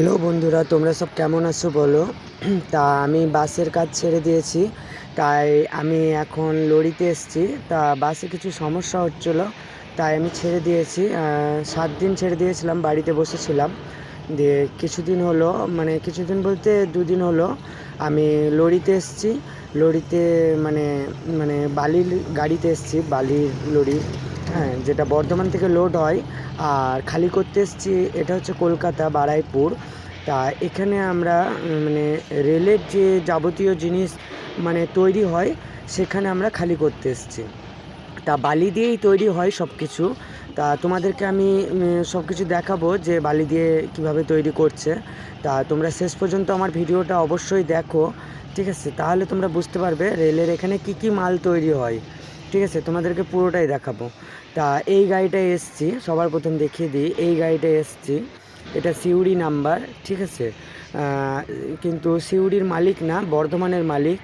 Hello বন্ধুরা, তোমরা সব কেমন আছো বলো? তা আমি বাসের কাজ ছেড়ে দিয়েছি, তাই আমি এখন লরিতে এসেছি। তা বাসে কিছু সমস্যা হচ্ছিল, তাই আমি ছেড়ে দিয়েছি। সাত দিন ছেড়ে দিয়েছিলাম, বাড়িতে বসেছিলাম। দিয়ে কিছুদিন হলো মানে কিছুদিন বলতে দুদিন হলো, আমি লরিতে এসেছি। লরিতে মানে মানে বালির গাড়িতে এসেছি, বালির লরি। হ্যাঁ যেটা বর্ধমান থেকে লোড হয়, আর খালি করতে এসেছি, এটা হচ্ছে কলকাতা বারাইপুর। তা এখানে আমরা মানে রেলের যে যাবতীয় জিনিস মানে তৈরি হয়, সেখানে আমরা খালি করতে এসেছি। তা বালি দিয়েই তৈরি হয় সব কিছু তা তোমাদেরকে আমি সব কিছু দেখাবো যে বালি দিয়ে কীভাবে তৈরি করছে। তা তোমরা শেষ পর্যন্ত আমার ভিডিওটা অবশ্যই দেখো, ঠিক আছে? তাহলে তোমরা বুঝতে পারবে রেলের এখানে কি কি মাল তৈরি হয়। ঠিক আছে, তোমাদেরকে পুরোটাই দেখাবো। তা এই গাড়িটায় এসছি, সবার প্রথম দেখিয়ে দিই, এই গাড়িটায় এসছি। এটা সিউড়ি নাম্বার, ঠিক আছে? কিন্তু সিউড়ির মালিক না, বর্ধমানের মালিক।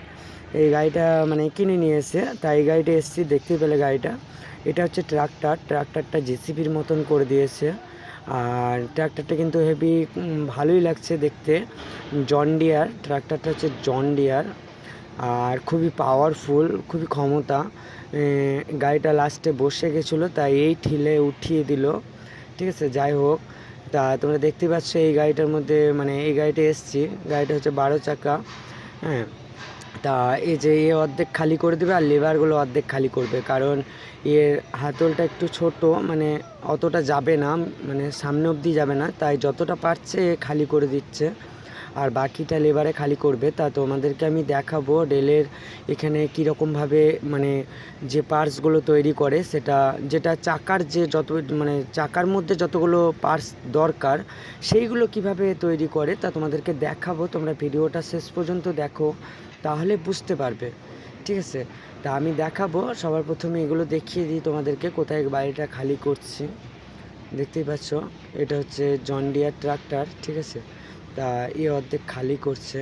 এই গাড়িটা মানে কিনে নিয়ে এসে তাই এই গাড়িটা এসছি দেখতে পেলে গাড়িটা। এটা হচ্ছে ট্রাক্টর, ট্রাক্টরটা জেসিবির মতন করে দিয়েছে। আর ট্রাক্টরটা কিন্তু হেভি ভালোই লাগছে দেখতে। জন ডিয়ার, ট্রাক্টরটা হচ্ছে জন ডিয়ার। আর খুবই পাওয়ারফুল খুবই ক্ষমতা। গাড়িটা লাস্টে বসে গেছিল, তাই এই ঠিলে উঠিয়ে দিল। ঠিক আছে, যাই হোক। তা তোমরা দেখতে পাচ্ছ এই গাড়িটার মধ্যে মানে এই গাড়িটা এসছি। গাড়িটা হচ্ছে বারো চাকা হ্যাঁ। তা এই যে এ অর্ধেক খালি করে দেবে আর লেবারগুলো অর্ধেক খালি করবে, কারণ এর হাতলটা একটু ছোট মানে অতটা যাবে না মানে সামনে অবধি যাবে না, তাই যতটা পারছে খালি করে দিচ্ছে। আর বাকিটা লেবারে খালি করবে, তা তোমাদেরকে আমি দেখাবো রেলের এখানে কীরকমভাবে মানে যে পার্টসগুলো তৈরি করে, সেটা যেটা চাকার যে যত মানে চাকার মধ্যে যতগুলো পার্টস দরকার, সেইগুলো কীভাবে তৈরি করে, তা তোমাদেরকে দেখাবো। তোমরা ভিডিওটা শেষ পর্যন্ত দেখো, তাহলে বুঝতে পারবে। ঠিক আছে? তা আমি দেখাবো, সবার প্রথমে এগুলো দেখিয়ে দিই তোমাদেরকে, কোথায় বাড়িটা খালি করছি। দেখতেই পাচ্ছ, এটা হচ্ছে জন ডিয়ার ট্রাক্টর, ঠিক আছে? তা এ অর্ধেক খালি করছে।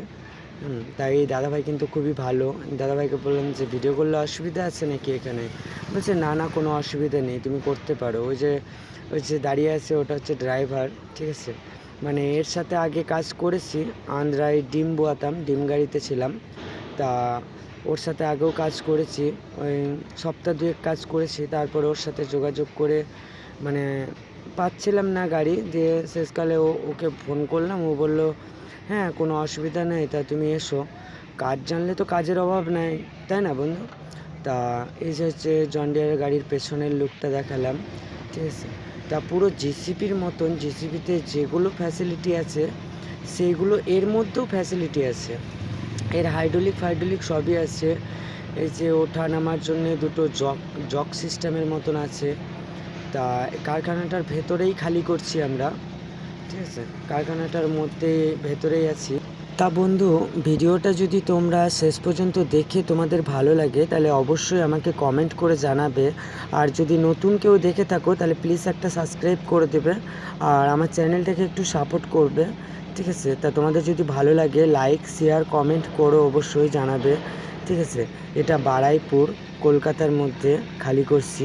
তাই এই দাদাভাই কিন্তু খুবই ভালো। দাদাভাইকে বললাম যে, ভিডিও করলে অসুবিধা আছে নাকি এখানে? বলছে, না না, কোনো অসুবিধা নেই, তুমি করতে পারো। ওই যে ওই যে দাঁড়িয়ে আছে, ওটা হচ্ছে ড্রাইভার, ঠিক আছে? মানে এর সাথে আগে কাজ করেছি আন্ধ্রায় ডিম বোয়াতাম, ডিম গাড়িতে ছিলাম। তা ওর সাথে আগেও কাজ করেছি, ওই সপ্তাহ দুয়েক কাজ করেছি, তারপর ওর সাথে যোগাযোগ করে মানে পাচ্ছিলাম না গাড়ি, দিয়ে শেষকালে ও, ওকে ফোন করলাম। ও বলল হ্যাঁ কোনো অসুবিধা নেই, তা তুমি এসো। কাজ জানলে তো কাজের অভাব নাই, তাই না বন্ধু? তা এই যে হচ্ছে জন্ডিয়ারের গাড়ির পেছনের লুকটা দেখালাম, ঠিক আছে? তা পুরো জিসিপির মতন জিসিপিতে যেগুলো ফ্যাসিলিটি আছে, সেইগুলো এর মধ্যেও ফ্যাসিলিটি আছে। এর হাইড্রোলিক ফাইড্রোলিক সবই আছে। এই যে ওঠা নামার জন্য দুটো জক জক সিস্টেমের মতন আছে। তা কারখানাটার ভেতরেই খালি করছি আমরা। ঠিক আছে, কারখানাটার মধ্যে ভেতরেই আছি। তা বন্ধু, ভিডিওটা যদি তোমরা শেষ পর্যন্ত দেখে তোমাদের ভালো লাগে, তাহলে অবশ্যই আমাকে কমেন্ট করে জানাবে। আর যদি নতুন কেউ দেখে থাকো, তাহলে প্লিজ একটা সাবস্ক্রাইব করে দেবে। আর আমার চ্যানেলটাকে একটু সাপোর্ট করবে। ঠিক আছে, তা তোমাদের যদি ভালো লাগে লাইক শেয়ার কমেন্ট করো, অবশ্যই জানাবে। ঠিক আছে, এটা বারাইপুর, কলকাতার মধ্যে খালি করছি।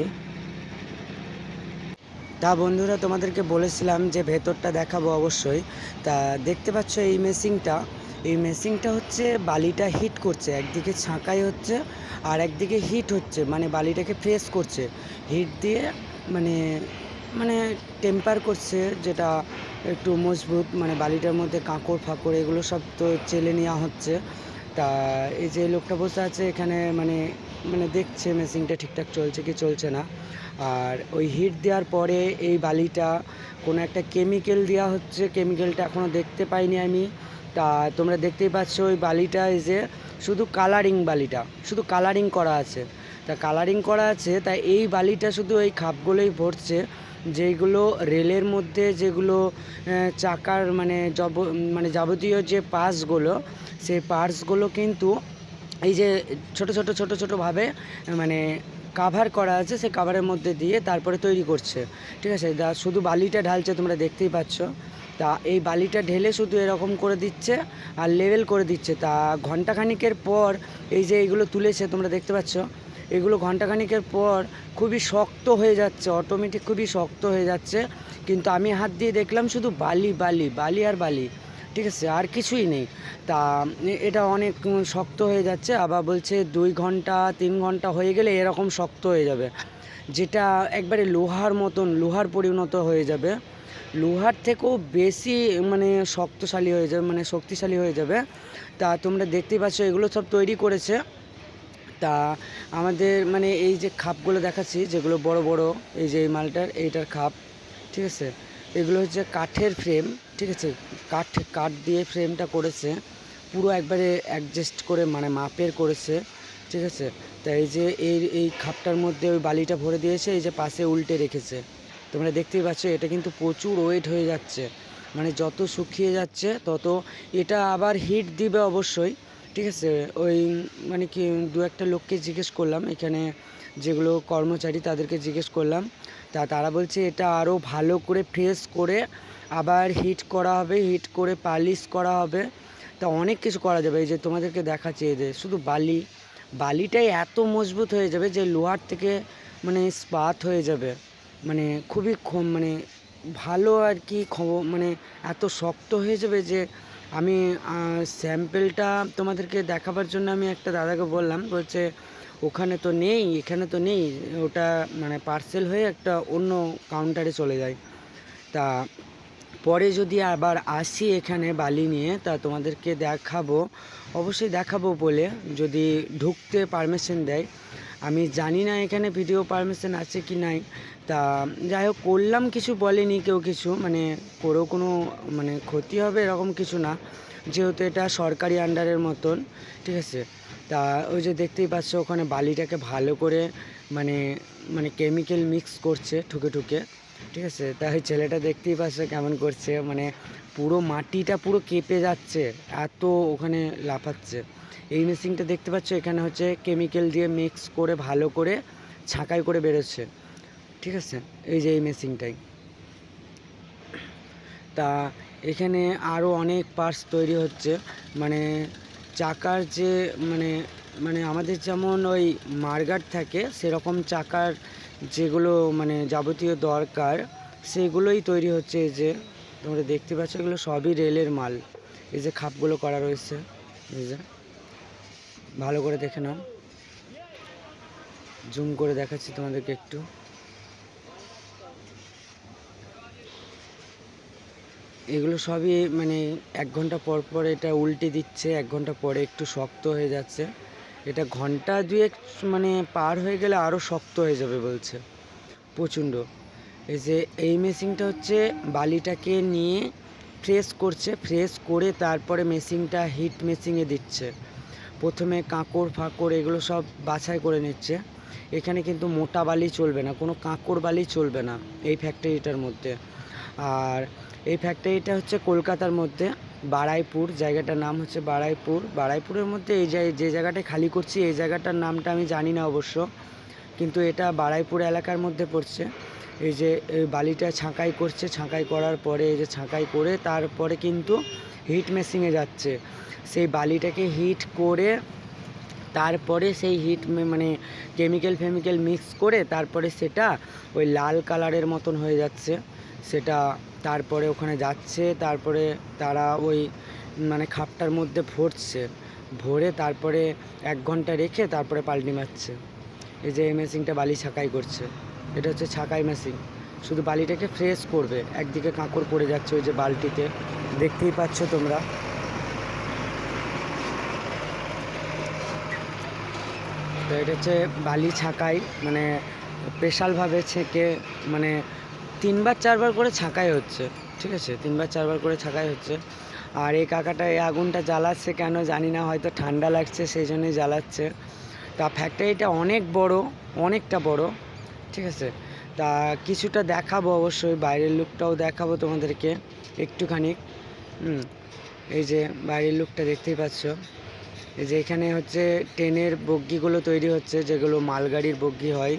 তা বন্ধুরা তোমাদেরকে বলেছিলাম যে ভেতরটা দেখাবো অবশ্যই। তা দেখতে পাচ্ছ এই মেশিনটা। এই মেশিনটা হচ্ছে বালিটা হিট করছে, একদিকে ছাঁকাই হচ্ছে আর একদিকে হিট হচ্ছে মানে বালিটাকে ফ্রেশ করছে। হিট দিয়ে মানে মানে টেম্পার করছে, যেটা একটু মজবুত মানে বালিটার মধ্যে কাঁকড় ফাঁকড় এগুলো সব তো চেলে নেওয়া হচ্ছে। তা এই যে লোকটা বসে আছে এখানে মানে মানে দেখছে, মেশিনটা ঠিকঠাক চলছে কি চলছে না। আর ওই হিট দেওয়ার পরে এই বালিটা, কোনো একটা কেমিক্যাল দেওয়া হচ্ছে, কেমিক্যালটা এখনও দেখতে পাইনি আমি। তা তোমরা দেখতেই পাচ্ছ ওই বালিটা এই যে শুধু কালারিং বালিটা, শুধু কালারিং করা আছে। তা কালারিং করা আছে, তা এই বালিটা শুধু এই খাপগুলোই ভরছে যেগুলো রেলের মধ্যে যেগুলো চাকার মানে জব মানে যাবতীয় যে পার্টসগুলো সেই পার্টসগুলো কিন্তু এই যে ছোট ছোট ছোট ছোটোভাবে মানে কাভার করা আছে, সেই কাভারের মধ্যে দিয়ে তারপরে তৈরি করছে। ঠিক আছে? দা, শুধু বালিটা ঢালছে তোমরা দেখতেই পাচ্ছ। তা এই বালিটা ঢেলে শুধু এরকম করে দিচ্ছে আর লেভেল করে দিচ্ছে। তা ঘন্টাখানিকের পর এই যে এইগুলো তুলেছে, তোমরা দেখতে পাচ্ছ? এগুলো ঘন্টাখানিকের পর খুবই শক্ত হয়ে যাচ্ছে অটোমেটিক খুবই শক্ত হয়ে যাচ্ছে। কিন্তু আমি হাত দিয়ে দেখলাম শুধু বালি বালি বালি আর বালি। ঠিক আছে, আর কিছুই নেই। তা, এটা অনেক শক্ত হয়ে যাচ্ছে, আবার বলছে দুই ঘণ্টা, তিন ঘণ্টা হয়ে গেলে এরকম শক্ত হয়ে যাবে। যেটা একবারে লোহার মতন, লোহার পরিণত হয়ে যাবে। লোহার থেকেও বেশি মানে শক্তশালী হয়ে যাবে মানে শক্তিশালী হয়ে যাবে। তা, তোমরা দেখতেই পাচ্ছ, এগুলো সব তৈরি করেছে। তা, আমাদের মানে এই যে খাপগুলো দেখাচ্ছি, যেগুলো বড় বড়, এই যে এই মালটার, এইটার খাপ, ঠিক আছে? এগুলো হচ্ছে কাঠের ফ্রেম ঠিক আছে, কাঠ কাঠ দিয়ে ফ্রেমটা করেছে, পুরো একবারে অ্যাডজাস্ট করে মানে মাপের করেছে, ঠিক আছে? তা এই যে এই এই খাপটার মধ্যে ওই বালিটা ভরে দিয়েছে, এই যে পাশে উল্টে রেখেছে। তোমরা দেখতেই পাচ্ছ, এটা কিন্তু প্রচুর ওয়েট হয়ে যাচ্ছে। মানে যত শুকিয়ে যাচ্ছে, তত এটা আবার হিট দিবে অবশ্যই, ঠিক আছে? ওই মানে কি, দু একটা লোককে জিজ্ঞেস করলাম, এখানে যেগুলো কর্মচারী তাদেরকে জিজ্ঞেস করলাম। তা তারা বলছে, এটা আরও ভালো করে ফ্রেশ করে আবার হিট করা হবে, হিট করে পালিশ করা হবে। তা অনেক কিছু করা যাবে। এই যে তোমাদেরকে দেখাচ্ছি যে শুধু বালি, বালিটাই এত মজবুত হয়ে যাবে যে লোহার থেকে মানে স্পাত হয়ে যাবে। মানে খুবই মানে ভালো আর কি মানে এত শক্ত হয়ে যাবে যে আমি স্যাম্পেলটা তোমাদেরকে দেখাবার জন্য আমি একটা দাদাকে বললাম, বলছে, ওখানে তো নেই, এখানে তো নেই। ওটা মানে পার্সেল হয়ে একটা অন্য কাউন্টারে চলে যায়। তা পরে যদি আবার আসি এখানে বালি নিয়ে, তা তোমাদেরকে দেখাবো। অবশ্যই দেখাবো বলে, যদি ঢুকতে পারমিশন দেয়। আমি জানি না এখানে ভিডিও পারমিশন আছে কি নাই। তা যাই হোক, করলাম কিছু বলেনি কেউ কিছু মানে করেও কোনো মানে ক্ষতি হবে এরকম কিছু না। যেহেতু এটা সরকারি আন্ডারের মতন, ঠিক আছে? তা ওই যে দেখতেই পাচ্ছ, ওখানে বালিটাকে ভালো করে মানে মানে কেমিক্যাল মিক্স করছে ঠুকে ঠুকে। ঠিক আছে তা তাই ছেলেটা দেখতেই পাচ্ছ কেমন করছে মানে পুরো মাটিটা পুরো কেঁপে যাচ্ছে, এত ওখানে লাফাচ্ছে। এই মেশিনটা দেখতে পাচ্ছ, এখানে হচ্ছে কেমিক্যাল দিয়ে মিক্স করে, ভালো করে ছাঁকাই করে বেরোচ্ছে। ঠিক আছে, এই যে এই মেশিনটাই। তা এখানে আরও অনেক পার্টস তৈরি হচ্ছে মানে চাকার যে মানে মানে আমাদের যেমন ওই মার্গার থাকে, সেরকম চাকার যেগুলো মানে যাবতীয় দরকার, সেগুলোই তৈরি হচ্ছে এই যে, তোমরা দেখতে পাচ্ছ এগুলো সবই রেলের মাল। এই যে খাপগুলো করা রয়েছে, এই যে। ভালো করে দেখে নাও। জুম করে দেখাচ্ছি তোমাদেরকে একটু। এগুলো সবই মানে এক ঘণ্টা পর পর এটা উল্টে দিচ্ছে, এক ঘণ্টা পরে একটু শক্ত হয়ে যাচ্ছে। এটা ঘণ্টা দুয়েক মানে পার হয়ে গেলে আরও শক্ত হয়ে যাবে বলছে। প্রচণ্ড। এই যে এই মেশিনটা হচ্ছে বালিটাকে নিয়ে ফ্রেশ করছে ফ্রেশ করে তারপরে মেশিনটা হিট মেশিনে দিচ্ছে। প্রথমে কাঁকড় ফাঁকড় এগুলো সব বাছাই করে নিচ্ছে। এখানে কিন্তু মোটা বালি চলবে না, কোনো কাঁকড় বালি চলবে না এই ফ্যাক্টরিটার মধ্যে। আর এই ফ্যাক্টরিটা হচ্ছে কলকাতার মধ্যে। বারাইপুর, জায়গাটার নাম হচ্ছে বারাইপুর। বারাইপুরের মধ্যে এই যে যে জায়গাটায় খালি করছি, এই জায়গাটার নামটা আমি জানি না অবশ্য। কিন্তু এটা বারাইপুর এলাকার মধ্যে পড়ছে। এই যে বালিটা ছাঁকাই করছে, ছাঁকাই করার পরে এই যে ছাঁকাই করে তারপরে কিন্তু হিট মেশিনে যাচ্ছে। সেই বালিটাকে হিট করে তারপরে সেই হিট মানে কেমিক্যাল ফেমিক্যাল মিক্স করে তারপরে সেটা ওই লাল কালারের মতন হয়ে যাচ্ছে। সেটা তারপরে ওখানে যাচ্ছে, তারপরে তারা ওই মানে খাপটার মধ্যে ভরছে। ভরে তারপরে এক ঘণ্টা রেখে তারপরে পাল্টি মারছে। এই যে এই মেশিনটা বালি ছাকাই করছে। এটা হচ্ছে ছাকাই মেশিন। শুধু বালিটাকে ফ্রেশ করবে। একদিকে কাঁকড় পড়ে যাচ্ছে ওই যে বালতিতে। দেখতেই পাচ্ছ তোমরা। তো এটা হচ্ছে বালি ছাকাই মানে স্পেশালভাবে ছেঁকে মানে তিনবার চারবার করে ছাকাই হচ্ছে, ঠিক আছে? তিনবার চারবার করে ছাকাই হচ্ছে। আর এই কাকাটা এই আগুনটা জ্বালাচ্ছে কেন জানি না, হয়তো ঠান্ডা লাগছে, সেই জন্যই জ্বালাচ্ছে। তা ফ্যাক্টরিটা অনেক বড়, অনেকটা বড়, ঠিক আছে? তা কিছুটা দেখাবো অবশ্যই, বাইরের লুকটাও দেখাবো তোমাদেরকে একটুখানি। হুম, এই যে বাইরের লুকটা দেখতেই পাচ্ছ। এই যে এখানে হচ্ছে ট্রেনের বগিগুলো তৈরি হচ্ছে, যেগুলো মালগাড়ির বগি হয়।